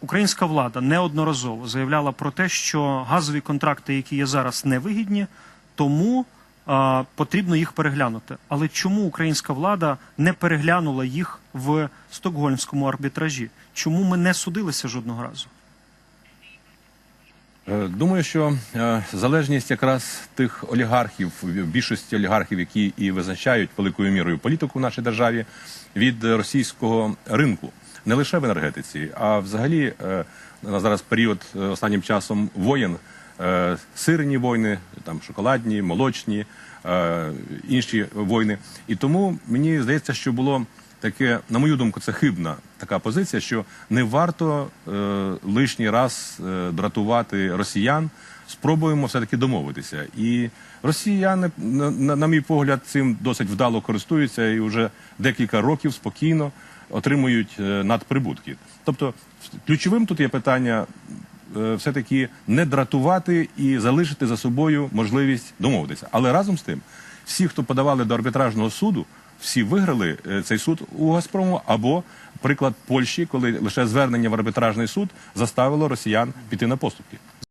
Українська влада неодноразово заявляла про те, що газові контракти, які є зараз, невигідні, тому потрібно їх переглянути. Але чому українська влада не переглянула їх в стокгольмському арбітражі? Чому ми не судилися жодного разу? Е, Думаю, що е, залежність якраз тих олігархів, більшості олігархів, які і визначають великою мірою політику в нашій державі від російського ринку, не лише в енергетиці, а взагалі е, на зараз період е, останнім часом воєн, е, сирні війни, там шоколадні, молочні, інші війни. І тому мені здається, що було таке, на мою думку, це хибна така позиція, що не варто е, лишній раз е, дратувати росіян. Спробуємо все таки домовитися. І росіяни, на, на, на мій погляд, цим досить вдало користуються і вже декілька років спокійно отримують е, надприбутки. Тобто, ключовим тут є питання е, все-таки не дратувати і залишити за собою можливість домовитися. Але разом з тим, всі, хто подавали до арбітражного суду, всі виграли е, цей суд у Газпрому або приклад Польщі, коли лише звернення в арбітражний суд заставило росіян піти на поступки.